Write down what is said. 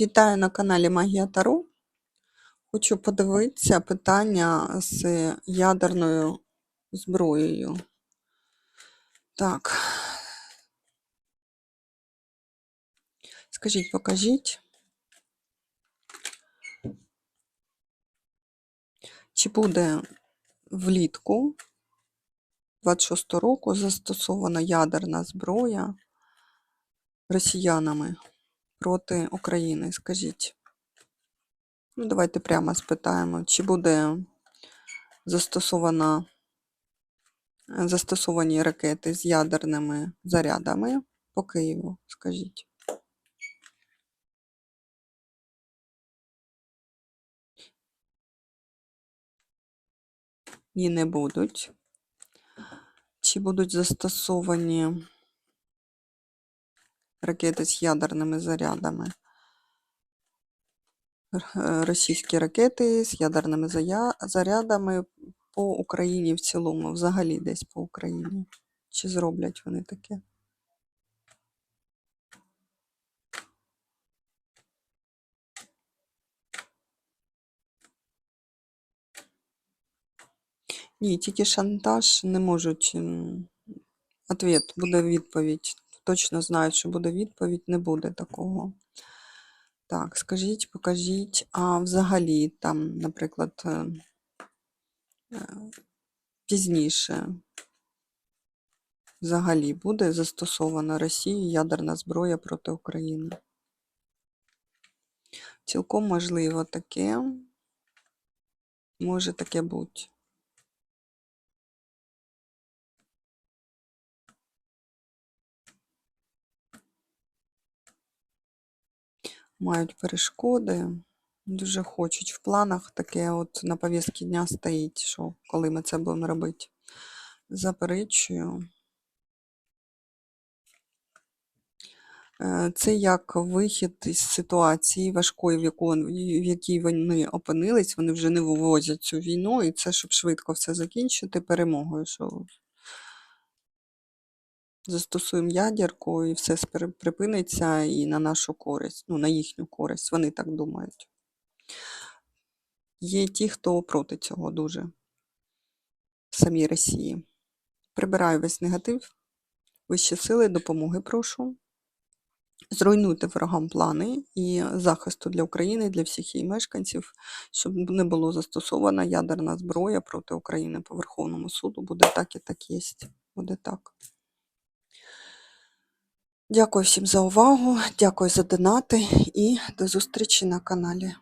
Вітаю на каналі Магія Таро. Хочу подивитися питання з ядерною зброєю. Так. Скажіть, покажіть. Чи буде влітку 26 року застосована ядерна зброя росіянами проти України? Скажіть. Ну, давайте прямо спитаємо, чи буде застосована, застосовані ракети з ядерними зарядами по Києву, скажіть. Ні, не будуть. Чи будуть застосовані ракети з ядерними зарядами? Російські ракети з ядерними зарядами по Україні в цілому, взагалі десь по Україні. Чи зроблять вони таке? Ні, тільки шантаж не можуть. Ответ буде відповідь. Точно знають, що буде відповідь, не буде такого. Так, скажіть, покажіть, а взагалі там, наприклад, е, е, пізніше взагалі буде застосована Росією ядерна зброя проти України? Цілком можливо таке. Може таке бути. Мають перешкоди. Дуже хочуть. В планах таке от на повістці дня стоїть, що коли ми це будемо робити. Заперечую. Е, Це як вихід із ситуації важкої, в, яку, в якій вони опинились, вони вже не вивозять цю війну, і це, щоб швидко все закінчити перемогою, що застосуємо ядерку, і все припиниться і на нашу користь, ну, на їхню користь, вони так думають. Є ті, хто проти цього дуже в самій Росії. Прибираю весь негатив, вищі сили, допомоги прошу. Зруйнуйте ворогам плани і захисту для України, для всіх її мешканців, щоб не було застосована ядерна зброя проти України по Верховному суду. Буде так і так єсть. Буде так. Дякую всім за увагу, дякую за донати і до зустрічі на каналі.